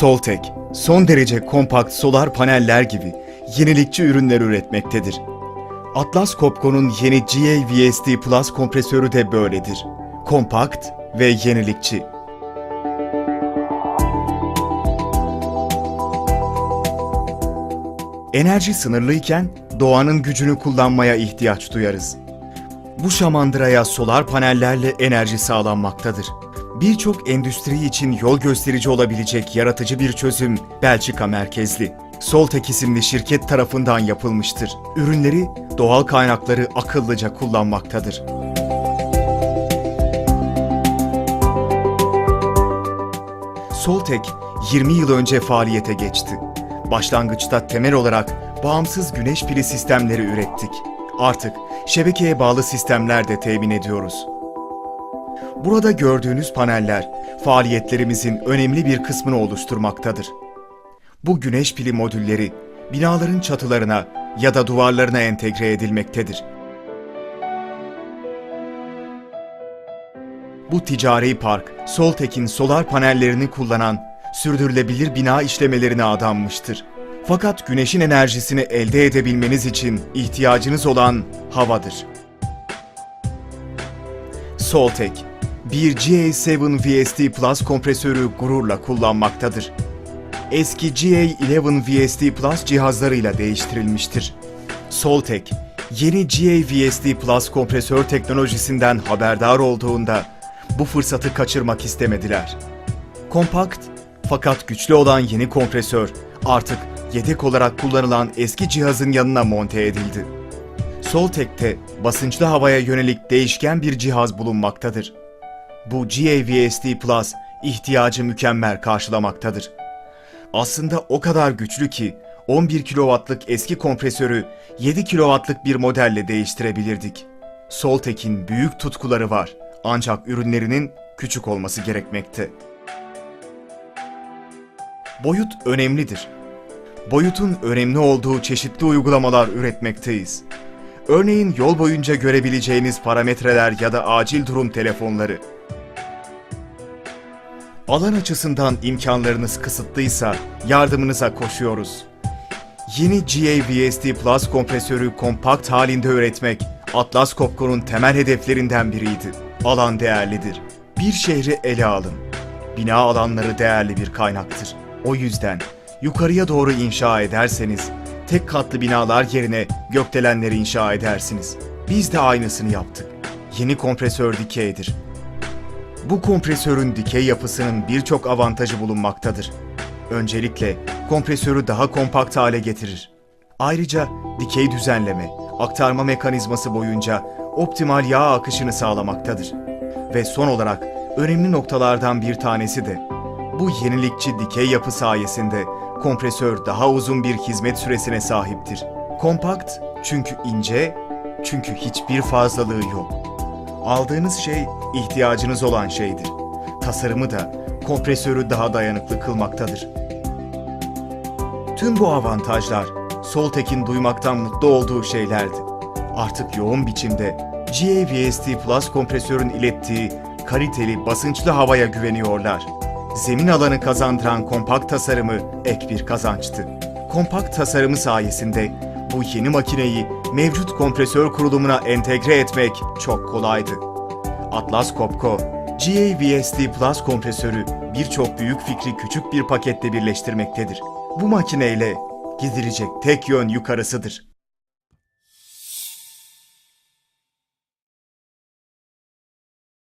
Soltek, son derece kompakt solar paneller gibi yenilikçi ürünler üretmektedir. Atlas Copco'nun yeni GA-VSD Plus kompresörü de böyledir. Kompakt ve yenilikçi. Enerji sınırlıyken doğanın gücünü kullanmaya ihtiyaç duyarız. Bu şamandıraya solar panellerle enerji sağlanmaktadır. Birçok endüstri için yol gösterici olabilecek yaratıcı bir çözüm Belçika merkezli. Soltek isimli şirket tarafından yapılmıştır. Ürünleri doğal kaynakları akıllıca kullanmaktadır. Soltek 20 yıl önce faaliyete geçti. Başlangıçta temel olarak bağımsız güneş pili sistemleri ürettik. Artık şebekeye bağlı sistemler de temin ediyoruz. Burada gördüğünüz paneller faaliyetlerimizin önemli bir kısmını oluşturmaktadır. Bu güneş pili modülleri binaların çatılarına ya da duvarlarına entegre edilmektedir. Bu ticari park, Soltek'in solar panellerini kullanan sürdürülebilir bina işlemelerine adanmıştır. Fakat güneşin enerjisini elde edebilmeniz için ihtiyacınız olan havadır. Soltek, bir GA7 VSD Plus kompresörü gururla kullanmaktadır. Eski GA11 VSD Plus cihazlarıyla değiştirilmiştir. Soltek, yeni GA VSD Plus kompresör teknolojisinden haberdar olduğunda bu fırsatı kaçırmak istemediler. Kompakt fakat güçlü olan yeni kompresör artık yedek olarak kullanılan eski cihazın yanına monte edildi. Soltek'te basınçlı havaya yönelik değişken bir cihaz bulunmaktadır. Bu GAVSD Plus ihtiyacı mükemmel karşılamaktadır. Aslında o kadar güçlü ki 11 kW'lık eski kompresörü 7 kW'lık bir modelle değiştirebilirdik. Soltek'in büyük tutkuları var ancak ürünlerinin küçük olması gerekmekte. Boyut önemlidir. Boyutun önemli olduğu çeşitli uygulamalar üretmekteyiz. Örneğin yol boyunca görebileceğiniz parametreler ya da acil durum telefonları. Alan açısından imkanlarınız kısıtlıysa yardımınıza koşuyoruz. Yeni GA-VSD Plus kompresörü kompakt halinde üretmek Atlas Copco'nun temel hedeflerinden biriydi. Alan değerlidir. Bir şehri ele alın. Bina alanları değerli bir kaynaktır. O yüzden yukarıya doğru inşa ederseniz tek katlı binalar yerine gökdelenleri inşa edersiniz. Biz de aynısını yaptık. Yeni kompresör dikeydir. Bu kompresörün dikey yapısının birçok avantajı bulunmaktadır. Öncelikle kompresörü daha kompakt hale getirir. Ayrıca dikey düzenleme, aktarma mekanizması boyunca optimal yağ akışını sağlamaktadır. Ve son olarak önemli noktalardan bir tanesi de bu yenilikçi dikey yapı sayesinde kompresör daha uzun bir hizmet süresine sahiptir. Kompakt çünkü ince, çünkü hiçbir fazlalığı yok. Aldığınız şey ihtiyacınız olan şeydir. Tasarımı da kompresörü daha dayanıklı kılmaktadır. Tüm bu avantajlar Soltek'in duymaktan mutlu olduğu şeylerdi. Artık yoğun biçimde GAVST Plus kompresörün ilettiği kaliteli basınçlı havaya güveniyorlar. Zemin alanı kazandıran kompakt tasarımı ek bir kazançtı. Kompakt tasarımı sayesinde bu yeni makineyi mevcut kompresör kurulumuna entegre etmek çok kolaydı. Atlas Copco, GAVSD Plus kompresörü birçok büyük fikri küçük bir pakette birleştirmektedir. Bu makineyle gidilecek tek yön yukarısıdır.